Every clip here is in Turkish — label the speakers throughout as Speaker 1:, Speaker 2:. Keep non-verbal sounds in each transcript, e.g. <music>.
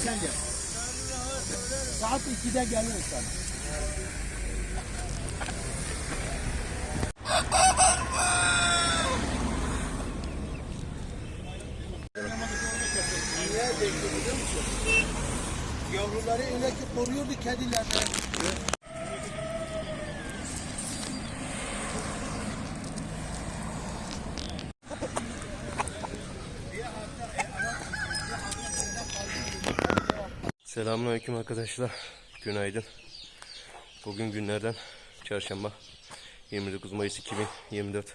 Speaker 1: Veysel gel. Saat 2'de gelirim sana. Yavruları öyle ki koruyordu kedilerden.
Speaker 2: Selamünaleyküm arkadaşlar. Günaydın. Bugün günlerden çarşamba 29 Mayıs 2024.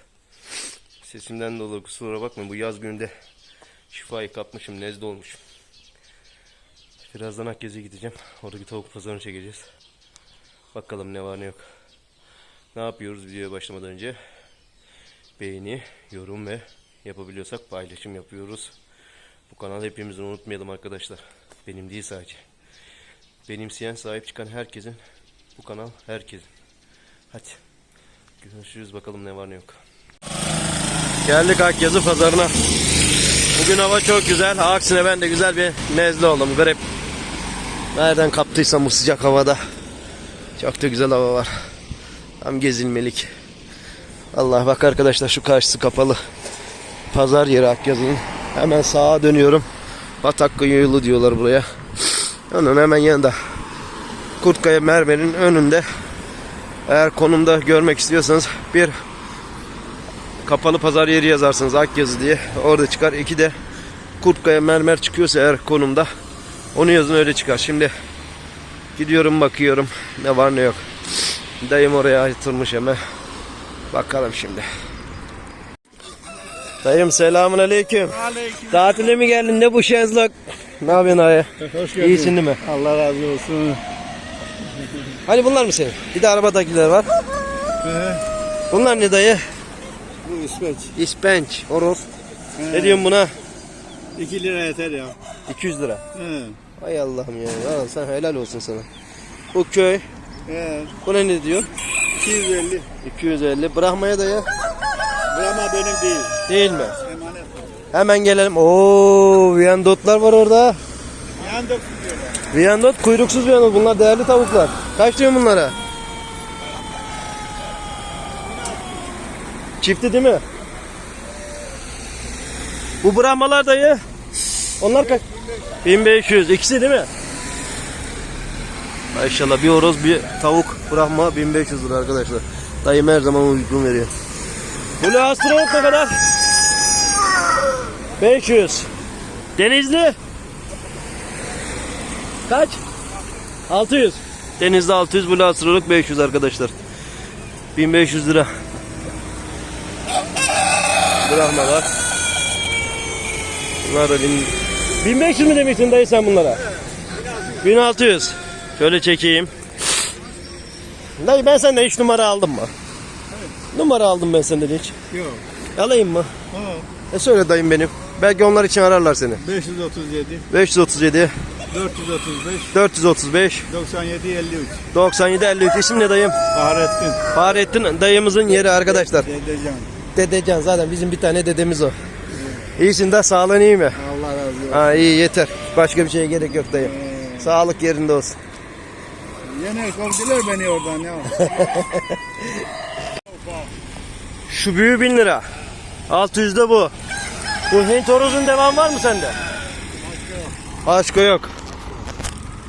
Speaker 2: Sesimden dolayı kusura bakmayın. Bu yaz gününde şifayı kapmışım. Nezle olmuşum. Birazdan Akgez'e gideceğim. Oradaki tavuk pazarını çekeceğiz. Bakalım ne var ne yok. Ne yapıyoruz videoya başlamadan önce? Beğeni, yorum ve yapabiliyorsak paylaşım yapıyoruz. Bu kanalı hepimizin unutmayalım arkadaşlar. Benim değil sadece. Benimseyen sahip çıkan herkesin bu kanal herkesin. Hadi görüşürüz bakalım ne var ne yok. Geldik Akyazı pazarına. Bugün hava çok güzel. Aksine ben de güzel bir nezle oldum. Grip. Nereden kaptıysam bu sıcak havada. Çok da güzel hava var. Tam gezilmelik. Allah bak arkadaşlar şu karşısı kapalı. Pazar yeri Akyazı'nın. Hemen sağa dönüyorum. Batakköy yolu diyorlar buraya. Onun hemen yanında. Kurtkaya Mermer'in önünde. Eğer konumda görmek istiyorsanız bir kapalı pazar yeri yazarsınız Akyazı diye. Orada çıkar. İki de Kurtkaya Mermer çıkıyorsa eğer konumda onu yazın öyle çıkar. Şimdi gidiyorum bakıyorum ne var ne yok. Dayım oraya ayırtılmış hemen. Bakalım şimdi. Dayım selamun aleyküm.
Speaker 1: Aleyküm.
Speaker 2: Tatile mi geldin? Ne bu şezlong? Ne yapıyorsun ayı?
Speaker 1: Hoş
Speaker 2: İyisin değil mi?
Speaker 1: Allah razı olsun.
Speaker 2: Hani bunlar mı senin? Bir de arabadakiler var. Bunlar ne dayı?
Speaker 1: Bu İsveç.
Speaker 2: İspenç, horoz. Ne diyorsun buna?
Speaker 1: 2 lira yeter ya.
Speaker 2: 200 lira.
Speaker 1: He.
Speaker 2: Ay Allah'ım ya. ya. Sen helal olsun sana. Bu köy.
Speaker 1: He.
Speaker 2: Buna ne diyor?
Speaker 1: 250.
Speaker 2: 250. Brahma'ya dayı.
Speaker 1: Brahma benim değil.
Speaker 2: Değil mi? Hemen gelelim. Oo, Viyandotlar var orada.
Speaker 1: Yandık diyorlar.
Speaker 2: Viyandot kuyruksuz Viyandot. Bunlar değerli tavuklar. Kaç diyorsun bunlara? Çifti değil mi? Bu Brahmalar dayı. Onlar kaç? 1500. İkisi değil mi? Maşallah bir horoz bir tavuk Brahma 1500 lira arkadaşlar. Dayım her zaman uygun veriyor. Bu astronot ne kadar? 500. Denizli? Kaç? 600. Denizde 600 bu astrolog 500 arkadaşlar. 1500 lira. Brahma var. Bunlar da bin... 1500 mi demiştin dayı sen bunlara? 1600. Şöyle çekeyim. Dayı ben senden hiç numara aldım mı? Numara aldım ben senden hiç.
Speaker 1: Yok.
Speaker 2: Alayım mı?
Speaker 1: Ha.
Speaker 2: E söyle dayım benim. Belki onlar için ararlar seni.
Speaker 1: 537,
Speaker 2: 537
Speaker 1: 435,
Speaker 2: 435
Speaker 1: 97, 53.
Speaker 2: 97 53 isim ne dayım?
Speaker 1: Fahrettin.
Speaker 2: Fahrettin dayımızın yeri arkadaşlar.
Speaker 1: Dedecan.
Speaker 2: Dedecan zaten bizim bir tane dedemiz o. İyisin de sağlığın iyi mi?
Speaker 1: Allah razı olsun.
Speaker 2: Ha iyi yeter. Başka bir şeye gerek yok dayım. Sağlık yerinde olsun.
Speaker 1: Yine kovdular beni oradan ya. <laughs>
Speaker 2: Şu büyüğü 1000 lira. 600 de bu. Bu Hint horozun devam var mı sende? Başka yok.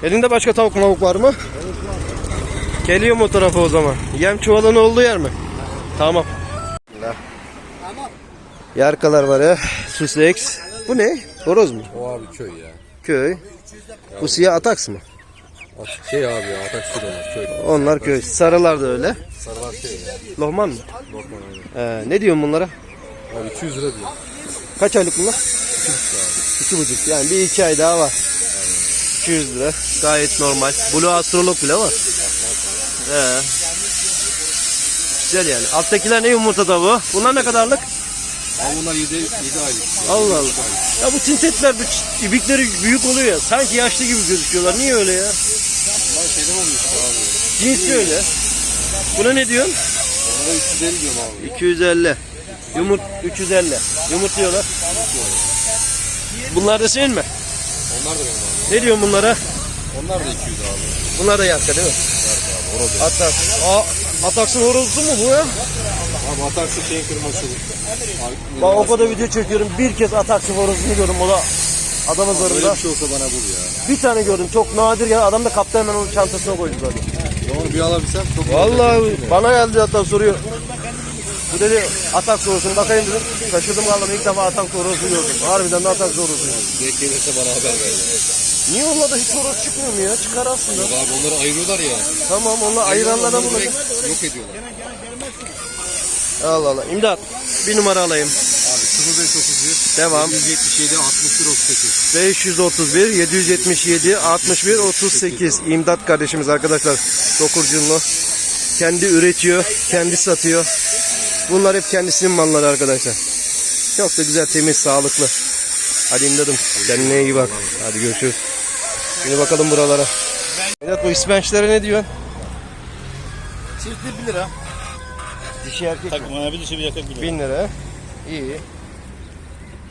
Speaker 2: Elinde başka tavuk mavuk var mı? Geliyor mu o tarafa o zaman? Yem çuvalının olduğu yer mi? Tamam.
Speaker 1: Tamam.
Speaker 2: Yarkalar var ya. Sussex. Bu ne? Horoz mu?
Speaker 3: O abi köy ya.
Speaker 2: Köy. Bu siyah ataks mı?
Speaker 3: At- Şey abi ya atak onlar köy.
Speaker 2: Onlar köy. Sarılar da öyle.
Speaker 3: Sarılar köy ya.
Speaker 2: Lohman mı?
Speaker 3: Lokman abi.
Speaker 2: Ee, ne diyorsun bunlara?
Speaker 3: Abi 200 lira diyor.
Speaker 2: Kaç aylık bunlar? İki buçuk. Yani bir iki ay daha var. 200 lira. Gayet normal. Blue astrolog bile var. Ee. Güzel yani. Alttakiler ne yumurta tavuğu? Bunlar ne kadarlık?
Speaker 3: Bunlar 7, 7 aylık.
Speaker 2: Allah Allah. Ya bu tintetler bu ibikleri büyük oluyor ya. Sanki yaşlı gibi gözüküyorlar. Niye öyle ya?
Speaker 3: Bunlar şeyden olmuş abi.
Speaker 2: Cinsi öyle. Buna ne diyorsun?
Speaker 3: Onlara 350 diyorum abi.
Speaker 2: 250. Yumurt 350. Yumurtluyorlar. Bunlar da senin mi?
Speaker 3: Onlar da benim abi.
Speaker 2: Ne diyorsun bunlara?
Speaker 3: Onlar da 200 abi.
Speaker 2: Bunlar da yatka değil mi? Atak. Aa, Ataksın horozu mu bu ya?
Speaker 3: Abi ataksı şeyin kırması.
Speaker 2: Ben o kadar video çekiyorum. Bir kez Ataksın horozunu gördüm. O da adamın
Speaker 3: Böyle
Speaker 2: zarında.
Speaker 3: bir şey olsa bana bul ya.
Speaker 2: Bir tane gördüm. Çok nadir ya. Adam da kaptı hemen onun çantasına koydu zaten.
Speaker 3: Onu bir alabilsem çok
Speaker 2: Vallahi bana geldi hatta soruyor. Bu dedi atak sorusunu bakayım dedim. Şaşırdım kaldım ilk defa atak sorusu gördüm. Harbiden de atak sorusu.
Speaker 3: Denk gelirse bana haber ver.
Speaker 2: Niye onlarda hiç horoz çıkmıyor mu ya? Çıkar aslında.
Speaker 3: Yok abi onları ayırıyorlar ya.
Speaker 2: Tamam onlar ayıranlara
Speaker 3: Onları
Speaker 2: bulacak.
Speaker 3: direkt Yok ediyorlar.
Speaker 2: Allah Allah. İmdat. Bir numara alayım.
Speaker 3: Abi 0531
Speaker 2: Devam.
Speaker 3: 177 61 38.
Speaker 2: 531 777 61 38 İmdat kardeşimiz arkadaşlar Dokurcunlu kendi üretiyor kendi satıyor bunlar hep kendisinin malları arkadaşlar çok da güzel temiz sağlıklı hadi imdadım kendine iyi bak hadi görüşürüz şimdi bakalım buralara Evet bu ispençlere ne diyorsun?
Speaker 1: Çifti 1 lira.
Speaker 2: Dişi erkek mi?
Speaker 4: Takım abi dişi bir yakak bile.
Speaker 2: 1000 lira iyi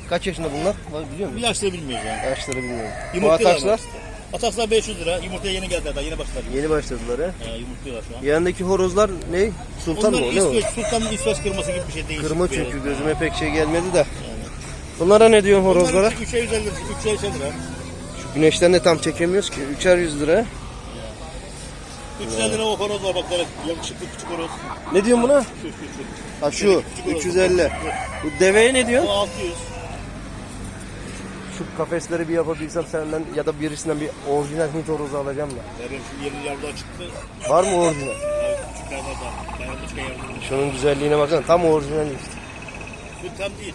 Speaker 2: kaç yaşında bunlar? Biliyor musun?
Speaker 4: yaşlı bilmiyoruz yani.
Speaker 2: Yaşları bilmiyorum. Bu
Speaker 4: Yumurtluyorlar
Speaker 2: atakslar
Speaker 4: mı? Ataklar 500 lira. Yumurtaya yeni geldiler daha yeni başladılar.
Speaker 2: yeni başladılar he.
Speaker 4: Ee, yumurtluyorlar şu an.
Speaker 2: Yanındaki horozlar ne? Sultan mı?
Speaker 4: Onlar
Speaker 2: o? Ne o?
Speaker 4: İsveç, Sultan'ın İsveç kırması gibi bir şey değil.
Speaker 2: Kırma çünkü gözüme pek şey gelmedi de. Bunlara ne diyorsun horozlara?
Speaker 4: 3'e 150 lira. 3'e 150 lira.
Speaker 2: Güneşten de tam çekemiyoruz ki. Üçer yüz lira.
Speaker 4: 350 lira o horoz var bak böyle yakışıklı küçük horoz.
Speaker 2: Ne diyorsun buna?
Speaker 4: Şu şu şu.
Speaker 2: Ha şu. 350. Bu deveye ne diyorsun?
Speaker 4: 600.
Speaker 2: Şu kafesleri bir yapabilsem senden ya da birisinden bir orijinal Hint horozu alacağım da.
Speaker 4: Benim şimdi yeni yavrular çıktı.
Speaker 2: Var mı orijinal?
Speaker 4: Var.
Speaker 2: Şunun güzelliğine baksana. Tam orijinal işte.
Speaker 4: Şu tam değil.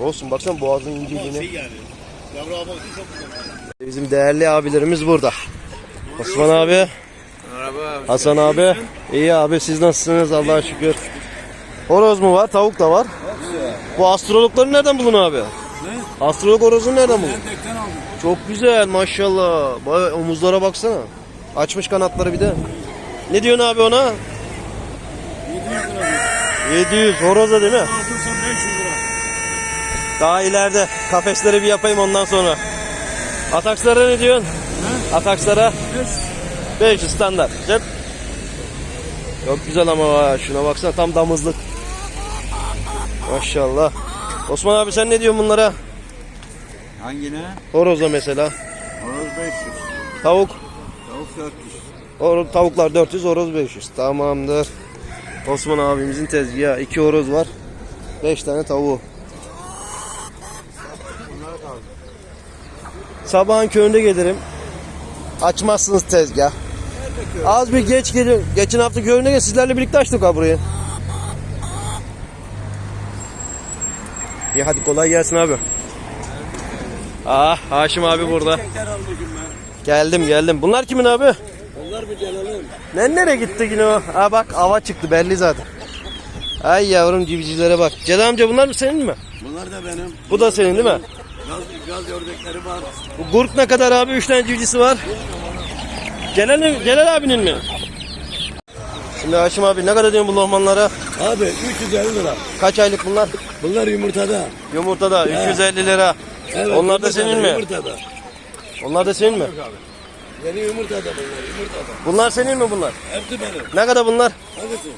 Speaker 2: Olsun baksana boğazın
Speaker 4: Ama
Speaker 2: inceliğine.
Speaker 4: şey yani. Yavru almak için çok güzel.
Speaker 2: Bizim değerli abilerimiz burada. Osman abi. Hasan abi. İyi abi siz nasılsınız Allah'a şükür. Horoz mu var? Tavuk da var. Bu astrologları nereden bulun abi? Ne? Astrolog horozunu nereden bulun? Çok güzel maşallah. Baya omuzlara baksana. Açmış kanatları bir de. Ne diyorsun abi ona? 700 horoza değil mi? Daha ileride kafesleri bir yapayım ondan sonra. Atakslara ne diyorsun? Atakslara? 500 standart. Cep. Çok güzel ama ha. şuna baksana tam damızlık. Maşallah. Osman abi sen ne diyorsun bunlara?
Speaker 1: Hangine?
Speaker 2: Horoza mesela.
Speaker 1: Horoz 500.
Speaker 2: Tavuk.
Speaker 1: Tavuk 400.
Speaker 2: Horoz, tavuklar 400, horoz 500. Tamamdır. Osman abimizin tezgahı. 2 horoz var. 5 tane tavuğu. Sabahın köründe gelirim. Açmazsınız tezgah. Az bir geç gelin. Geçen hafta köründe gel. Sizlerle birlikte açtık ha burayı. İyi hadi kolay gelsin abi. Ah Haşim abi burada. Geldim geldim. Bunlar kimin abi?
Speaker 1: Onlar mı Celal'ın?
Speaker 2: Ne nereye gitti yine o? Ha bak hava çıktı belli zaten. Ay yavrum civcivlere bak. Celal amca bunlar mı senin mi?
Speaker 1: Bunlar da benim.
Speaker 2: Bu da senin değil mi?
Speaker 1: Gaz, gaz ördekleri var.
Speaker 2: Bu gurk ne kadar abi? Üç tane civcisi var. Celal, Celal abinin mi? Şimdi Haşim abi ne kadar diyorsun bu lohmanlara?
Speaker 1: Abi 350 lira.
Speaker 2: Kaç aylık bunlar?
Speaker 1: Bunlar yumurtada.
Speaker 2: Yumurtada 350 lira.
Speaker 1: Evet,
Speaker 2: Onlar da senin mi?
Speaker 1: Yumurtada.
Speaker 2: Onlar da senin mi?
Speaker 1: Yeni yumurtada bunlar. Yumurtada.
Speaker 2: Bunlar senin mi bunlar?
Speaker 1: Hepsi benim.
Speaker 2: Ne kadar bunlar?
Speaker 1: Hangisi?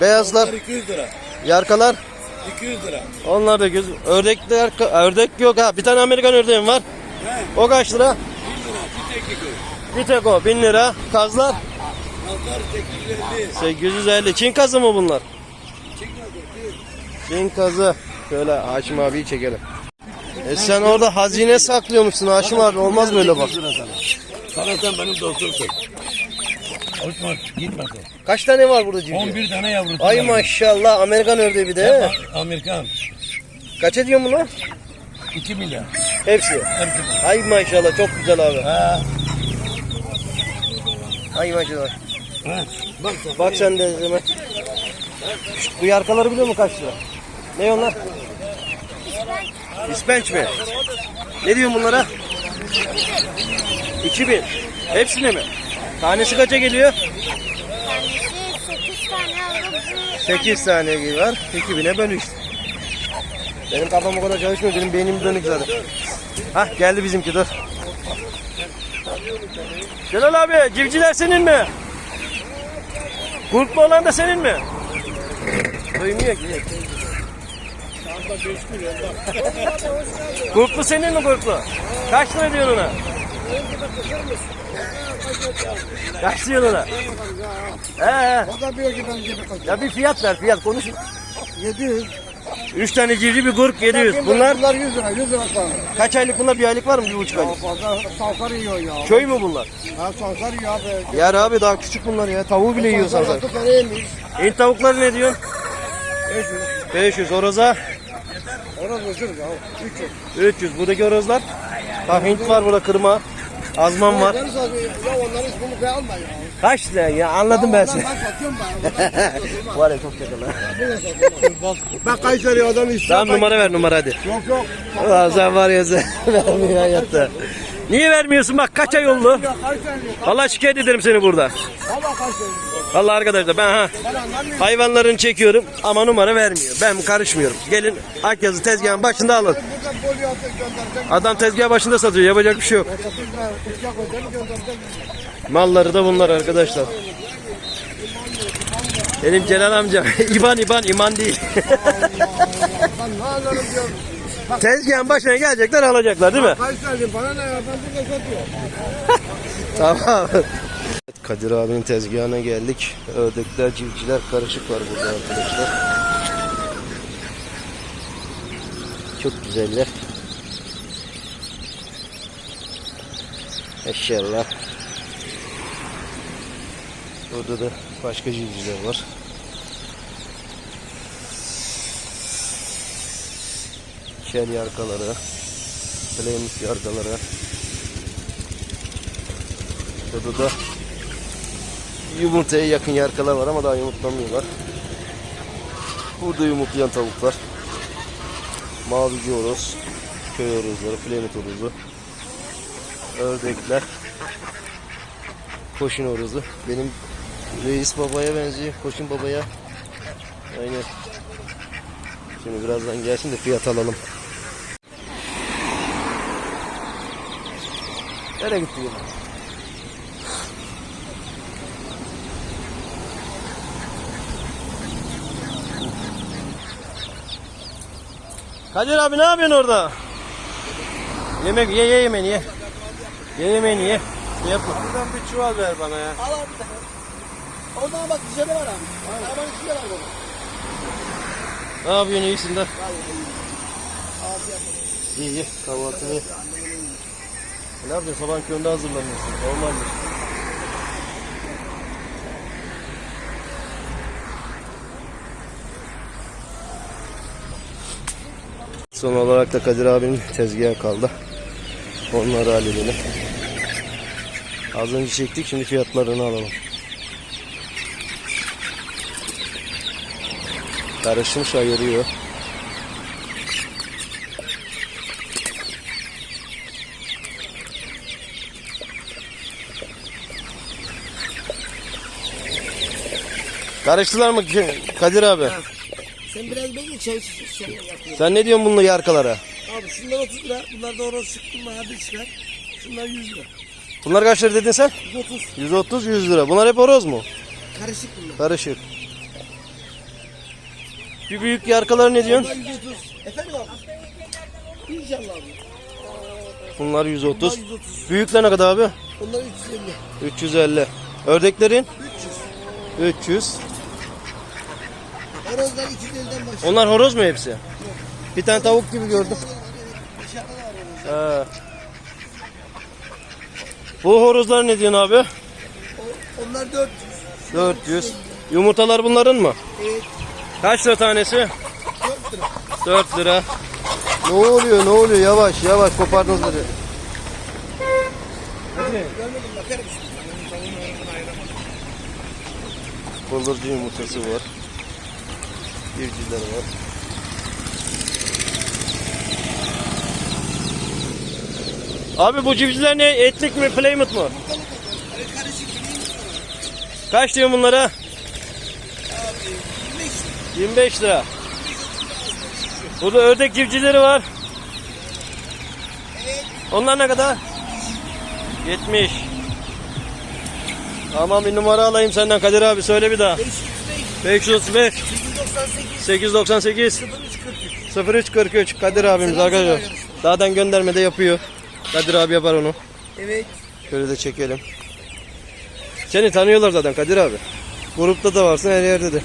Speaker 2: Beyazlar,
Speaker 1: Bunlar 200 lira.
Speaker 2: yarkalar.
Speaker 1: 200 lira.
Speaker 2: Onlar da göz. Ördekler, ördek yok ha. Bir tane Amerikan ördeğim var. O kaç lira?
Speaker 1: 1 lira. Bir tek iki.
Speaker 2: Bir tek o 1000 lira. Kazlar
Speaker 1: Nazar 850.
Speaker 2: 850. Çin kazı mı bunlar?
Speaker 1: Çıkmadı.
Speaker 2: Çin kazı. Şöyle Haşim abiyi çekelim. E sen orada hazine saklıyormuşsun Haşim abi. Olmaz böyle bak.
Speaker 1: sana. Sen benim dostumsun. Osman gitme sen.
Speaker 2: Kaç tane var burada civciv?
Speaker 1: 11 tane yavrusu
Speaker 2: Ay
Speaker 1: var.
Speaker 2: maşallah Amerikan ördeği bir de. he.
Speaker 1: Amerikan.
Speaker 2: Kaç ediyor bunlar?
Speaker 1: 2 milyar.
Speaker 2: Hepsi.
Speaker 1: Hepsi.
Speaker 2: Ay maşallah çok güzel abi.
Speaker 1: Ha.
Speaker 2: Ay maşallah.
Speaker 1: Ha. Bak sen.
Speaker 2: Bak sen de izleme. Şşt, bu yarkaları biliyor musun kaç lira? Ne onlar? İspenç mi? Ne diyorsun bunlara? 2000. Hepsine mi? Tanesi kaça geliyor?
Speaker 5: Tanesi 8 tane aldım.
Speaker 2: 8 tane gibi var. 2000'e böl işte. Benim kafam o kadar çalışmıyor. Benim beynim dönük zaten. Hah geldi bizimki dur. Celal abi civciler senin mi? Kurtlu olan da senin mi? Duymuyor ki. Kurtlu <laughs> senin mi kurtlu? Kaç lira diyorsun ona? Kaç diyorsun ona? He he.
Speaker 1: O da diyor ki ben gibi kaçıyorum.
Speaker 2: Ya bir fiyat ver fiyat konuşun.
Speaker 1: 700.
Speaker 2: Üç tane civciv bir kurk 700. Bunlar
Speaker 1: Bunlar 100 lira, 100 lira sana.
Speaker 2: kaç aylık bunlar? Bir aylık var mı? Bir buçuk aylık.
Speaker 1: Fazla salsar yiyor ya.
Speaker 2: Köy mü bunlar?
Speaker 1: Ha salsar yiyor abi.
Speaker 2: Yer abi daha küçük bunlar ya. Tavuğu bile yiyor
Speaker 1: Salsar tane yemiş.
Speaker 2: İn tavukları ne diyorsun?
Speaker 1: 500.
Speaker 2: 500 horoza.
Speaker 1: Ona boşur ya. 300.
Speaker 2: 300 buradaki horozlar. Ha Hint var burada kırma. Azman var.
Speaker 1: Onları. Ya onların ismini koy alma ya.
Speaker 2: Kaç lira ya anladım ben seni.
Speaker 1: Ben <laughs> satıyorum ben.
Speaker 2: var ya çok yakala.
Speaker 1: Ben Kayseri adam istiyorum.
Speaker 2: Tamam numara ver numara hadi.
Speaker 1: Yok yok.
Speaker 2: Ulan sen var ya sen <laughs> vermiyor hayatta. Niye vermiyorsun bak kaç ay oldu? Allah şikayet ederim seni burada. Allah arkadaşlar ben ha hayvanlarını çekiyorum ama numara vermiyor. Ben karışmıyorum. Gelin Akyazı tezgahın başında alın. Adam tezgah başında satıyor yapacak bir şey yok.
Speaker 1: 30 lira uçak ödemi göndereceğim.
Speaker 2: Malları da bunlar arkadaşlar. Benim Celal amcam İban İban iman değil. Tezgahın başına gelecekler alacaklar değil mi?
Speaker 1: Kayseri bana ne ya ben burada satıyorum. <laughs>
Speaker 2: Tamam. Kadir abinin tezgahına geldik. Ördekler, civcivler karışık var burada arkadaşlar. Çok güzeller. Maşallah. Burada da başka civcivler var. Kel yarkaları, Plymouth yarkaları, Burada da yumurtaya yakın yarkalar var ama daha yumurtlamıyorlar. Burada yumurtlayan tavuklar. Mavici horoz, köy horozları, flemit horozu, ördekler, koşun horozu. Benim reis babaya benziyor, koşun babaya. Aynen. Şimdi birazdan gelsin de fiyat alalım. Nereye gitti yine? Kadir abi ne yapıyorsun orada? Yemek ye ye yemeğini ye. Ye yemeğini ye. Şey yapma.
Speaker 1: Buradan bir çuval ver bana ya. Al abi. Oradan bak dışarı var abi. Arabanın içinde var baba.
Speaker 2: Ne yapıyorsun iyisin de? İyi iyi kahvaltını ye. Ne yapıyorsun sabahın köründe hazırlanıyorsun. Normal mi? Son olarak da Kadir abinin tezgahı kaldı. Onları halledelim. Az önce çektik şimdi fiyatlarını alalım. Karışmış ayırıyor. Karıştılar mı Kadir abi?
Speaker 1: Sen biraz bekle çay şey.
Speaker 2: Sen ne diyorsun bununla yarkalara?
Speaker 1: Abi şunlar 30 lira. Bunlar da horoz çıktı mı abi çıkar. Şunlar 100 lira.
Speaker 2: Bunlar kaç lira dedin sen?
Speaker 1: 130.
Speaker 2: 130 100 lira. Bunlar hep horoz mu?
Speaker 1: Karışık bunlar.
Speaker 2: Karışık. Bir büyük yarkalar ne diyorsun?
Speaker 1: Bunlar 130. Efendim abi? İnşallah abi.
Speaker 2: Bunlar 130.
Speaker 1: Bunlar 130.
Speaker 2: Büyükler ne kadar abi?
Speaker 1: Bunlar 350.
Speaker 2: 350. Ördeklerin?
Speaker 1: 300.
Speaker 2: 300.
Speaker 1: Horozlar 250'den başlıyor.
Speaker 2: Onlar horoz mu hepsi? Bir tane tavuk gibi gördüm. He. Bu horozlar ne diyorsun abi?
Speaker 1: Onlar 400.
Speaker 2: 400. Yumurtalar bunların mı?
Speaker 1: Evet.
Speaker 2: Kaç lira tanesi?
Speaker 1: 4 lira.
Speaker 2: 4 lira. Ne oluyor ne oluyor yavaş yavaş kopardınız
Speaker 1: şimdi.
Speaker 2: Bıldırcın yumurtası var. Civcivler var. Abi bu civcivler ne? Etlik mi? Plymouth mu? Kaç diyor bunlara? 25 lira. Burada ördek civcivleri var. Onlar ne kadar? 70. Tamam bir numara alayım senden Kadir abi söyle bir daha. 535 898 0343 Kadir abimiz arkadaşlar. Zaten göndermede yapıyor. Kadir abi yapar onu.
Speaker 1: Evet.
Speaker 2: Şöyle de çekelim. Seni tanıyorlar zaten Kadir abi. Grupta da varsın her yerde de.